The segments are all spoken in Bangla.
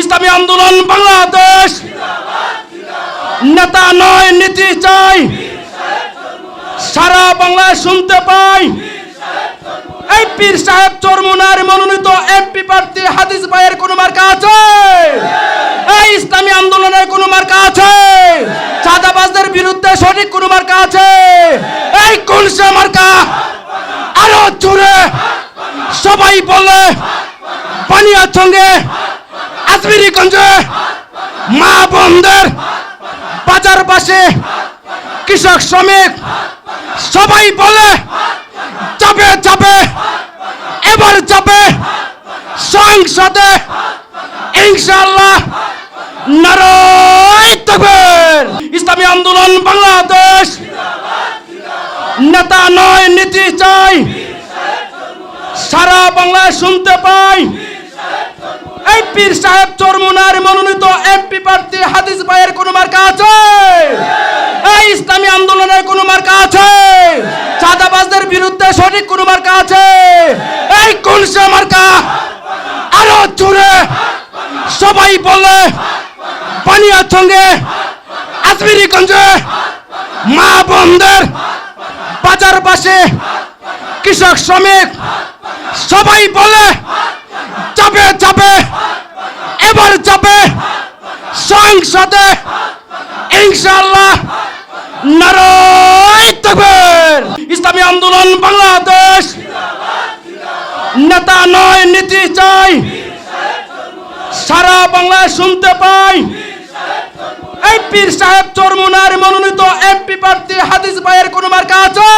ইসলামী আন্দোলন বাংলাদেশ। নেতা নয়, নীতি চাই। সারা বাংলায় শুনতে পাই। এই সাহেব চরমুনার মনোনীত এমপি প্রার্থী হাদিস ভাইয়ের কোন মার্কা আছে? এই ইসলামী আন্দোলনের কোন মার্কা আছে? চাঁদাবাজদের বিরুদ্ধে সঠিক কোন মার্কা আছে? এই কোন সে মার্কা? আরও জোরে সবাই বলে পানিয়ার সঙ্গে আজমিরিগঞ্জে মা বোনদের বাজার পাশে কৃষক শ্রমিক সবাই বলে, যাবে যাবে, এবার যাবে সংসদে। ইনশাআল্লাহ নারায় ইসলামী আন্দোলন বাংলাদেশ। নেতা নয়, নীতি চাই। সারা বাংলায় শুনতে পাই। এই সাহেব চরমুনার মনোনীত এমপি প্রার্থী হাদিস ভাইয়ের কোন মার্কা আছে? এই ইসলামী আন্দোলনের কোন মার্কা আছে? চাঁদাবাজদের বিরুদ্ধে সঠিক কোন মার্কা আছে? এই কোন সে মার্কা আরও জোরে সবাই বলে পানিয়ার সঙ্গে আজমিরিগঞ্জে মা বোনদের বাজার পাশে কৃষক শ্রমিক সবাই বলে যাবে যাবে, এবার যাবে। সংসদে ইনশাআল্লাহ নারায় ইসলামী আন্দোলন বাংলাদেশ। নেতা নয়, নীতি চাই। সারা বাংলায় শুনতে পাই। এই পীর সাহেব চরমুনার মনোনীত এমপি প্রার্থী হাদিস ভাইয়ের কোন মার্কা আছে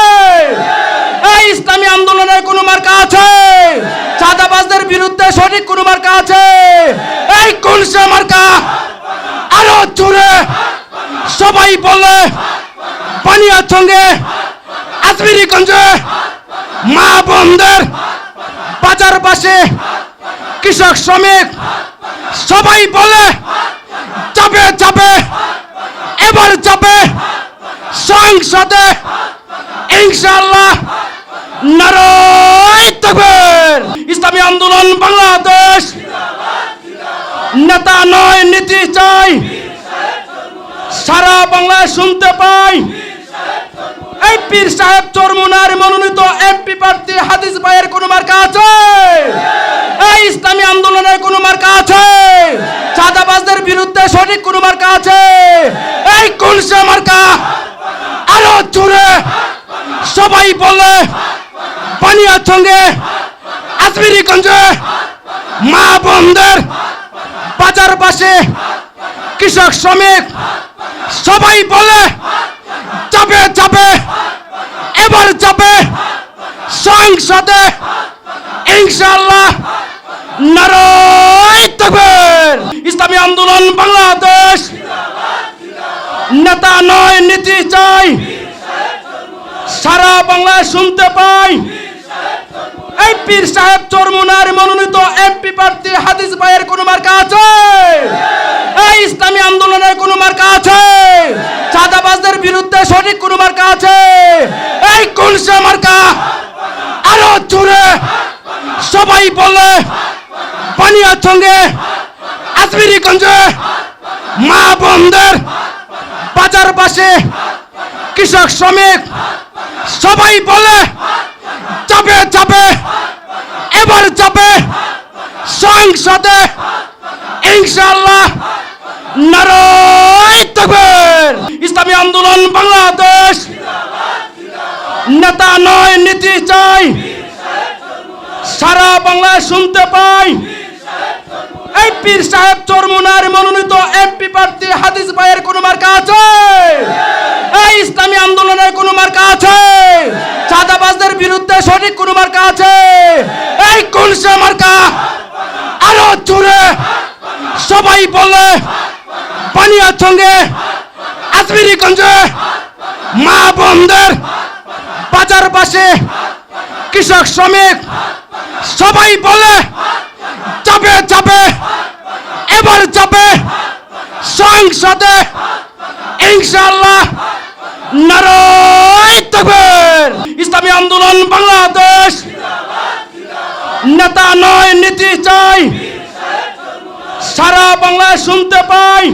এই ইসলামী আন্দোলনের কোন মার্কা আছে বিরুদ্ধে সঠিক কোন মার্কা আছে? এই কোন সে মার্কা আরও জোরে সবাই বলে পানিয়ার সঙ্গে আজমিরিগঞ্জে মা বোনদের বাজার পাশে কৃষক শ্রমিক সবাই বলে যাবে যাবে, এবার যাবে সংসদে ইনশাআল্লাহ নারায় তকবীর। ইসলামী আন্দোলন বাংলাদেশ। নেতা নয়, নীতি চাই। সারা বাংলায় শুনতে পাই। এই পীর সাহেব চরমুনার মনোনীত এমপি প্রার্থী হাদিস ভাইয়ের কোন মার্কা আছে? এই ইসলামী আন্দোলনের কোন মার্কা আছে? চাঁদাবাজদের বিরুদ্ধে সঠিক কোন মার্কা আছে? এই কোন সে মার্কা? আরও জোরে সবাই বলে পানিয়ার সঙ্গে আজমিরিগঞ্জে মা বোনদের বাজার পাশে কৃষক শ্রমিক সবাই বলে, যাবে যাবে, এবার যাবে সংসদে। ইনশাল্লাহ নারায় তকবীর। ইসলামী আন্দোলন বাংলাদেশ। নেতা নয়, নীতি চাই। সারা বাংলায় শুনতে পাই। এই পীর সাহেব চরমুনার মনোনীত এমপি প্রার্থী হাদিস ভাইয়ের কোন মার্কা আছে? এই ইসলামী আন্দোলনের কোন মার্কা আছে? চাঁদাবাজদের বিরুদ্ধে সঠিক কোন মার্কা আছে? এই কোন সে মার্কা আরও জোরে সবাই বলে পানিয়ার সঙ্গে আজমিরিগঞ্জে মা বোনদের বাজার পাশে কৃষক শ্রমিক সবাই বলে, যাবে যাবে। এবার যাবে সংসদে ইনশাআল্লাহ নারায় ইসলামী আন্দোলন বাংলাদেশ। নেতা নয়, নীতি চাই। সারা বাংলায় শুনতে পাই। এই পীর সাহেব চরমুনার মনোনীত এমপি প্রার্থী হাদিস ভাইয়ের কোন মার্কা আছে এই ইসলামী আন্দোলনের কোন মার্কা আছে চাঁদাবাজদের বিরুদ্ধে সঠিক কোন মার্কা আছে কোন সে মার্কা, আরও জোরে সবাই বলে পানিয়ার সঙ্গে আজমিরিগঞ্জে মা বোনদের বাজার পাশে কৃষক শ্রমিক, সবাই বলে, যাবে যাবে, এবার যাবে, সংসদে, ইনশাআল্লাহ নারায় ইসলামী আন্দোলন বাংলাদেশ নেতা নয়, নীতি চাই। সারা বাংলায় শুনতে পাই।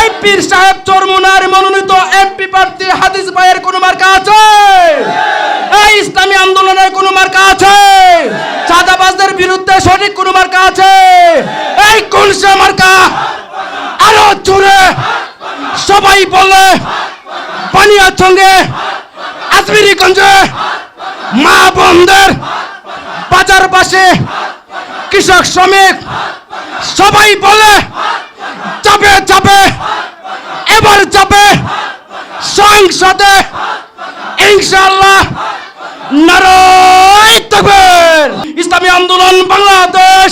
এই পীর সাহেব চরমুনার মনোনীত এমপি প্রার্থী হাদিস ভাইয়ের কোনো মার্কা আছে? এই ইসলামী আন্দোলনের কোনো মার্কা আছে? চাঁদাবাজদের বিরুদ্ধে সঠিক কোনো মার্কা আছে? এই কোনসে মার্কা? আরও জোরে সবাই বলে পানিয়ার সঙ্গে আজমিরিগঞ্জে মা বোনদের বাজার পাশে কৃষক শ্রমিক সবাই বলে, যাবে যাবে, এবার যাবে সংসদে। ইনশাআল্লাহ নারায় ইসলামী আন্দোলন বাংলাদেশ।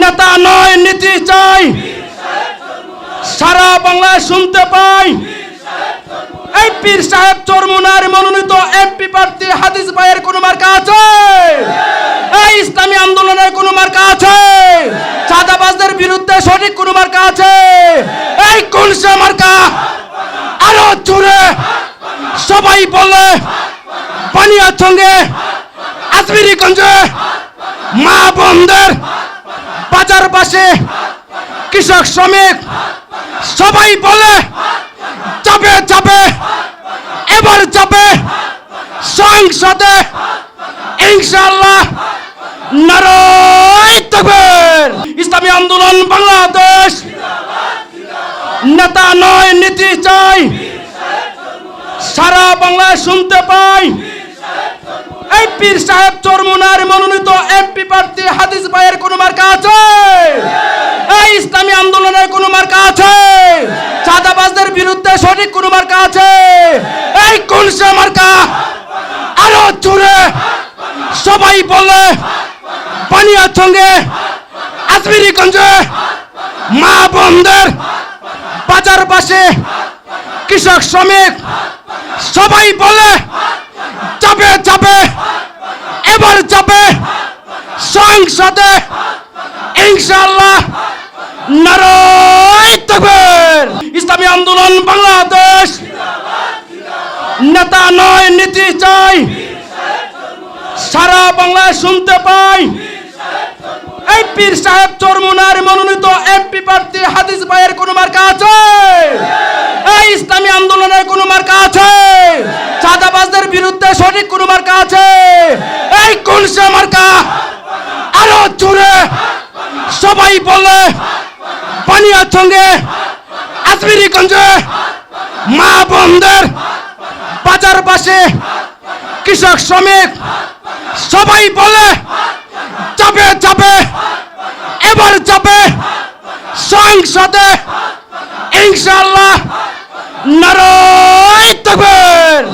নেতা নয়, নীতি চাই। সারা বাংলায় শুনতে পাই। পীর সাহেব চরমুনার মনোনীত এমপি প্রার্থী হাদিস ভাইয়ের কোনো মার্কা আছে? এই ইসলামী আন্দোলনের কোনো মার্কা আছে? চাঁদাবাজদের বিরুদ্ধে সঠিক কোনো মার্কা আছে? এই কোনসে মার্কা আরও জোরে সবাই বলে পানিয়ার সঙ্গে আজমিরিগঞ্জে মা বোনদের বাজার পাশে কৃষক শ্রমিক সবাই বলে, যাবে যাবে এবার যাবে সংসদে ইনশাআল্লাহ নারায় তকবীর ইসলামী আন্দোলন বাংলাদেশ নেতা নয় নীতি চাই সারা বাংলায় শুনতে পাই। এই পীর সাহেব চরমুনার মনোনীত এমপি প্রার্থী হাদিস ভাইয়ের কোনো মার্কা আছে? এই ইসলামী আন্দোলনের কোনো মার্কা আছে? চাঁদাবাজদের বিরুদ্ধে সঠিক কোনো মার্কা আছে? এই কোনসে মার্কা? আরও জোরে সবাই বলে পানিয়ার সঙ্গে আজমিরিগঞ্জে মা বোনদের বাজার পাশে কৃষক শ্রমিক সবাই বলে যাবে যাবে, এবার যাবে। সংসদে ইনশাআল্লাহ নারায় তকবীর। ইসলামী আন্দোলন বাংলাদেশ। নেতা নয়, নীতি চাই। সারা বাংলায় শুনতে পাই। এই পীর সাহেব চরমুনার মনোনীত এমপি প্রার্থী হাদিস ভাইয়ের কোনো মার্কা আছে? এই ইসলামী আন্দোলনের কোনো মার্কা আছে? চাঁদাবাজদের বিরুদ্ধে সঠিক কোনো মার্কা আছে? এই কোনসে মার্কা? আরও জোরে সবাই বলে পানিয়ার সঙ্গে আজমিরিগঞ্জে মা বোনদের বাজার পাশে কৃষক শ্রমিক সবাই বলে, যাবে যাবে। লেবার চাপে সংসদে। ইনশাল্লাহ নারায় তকবীর।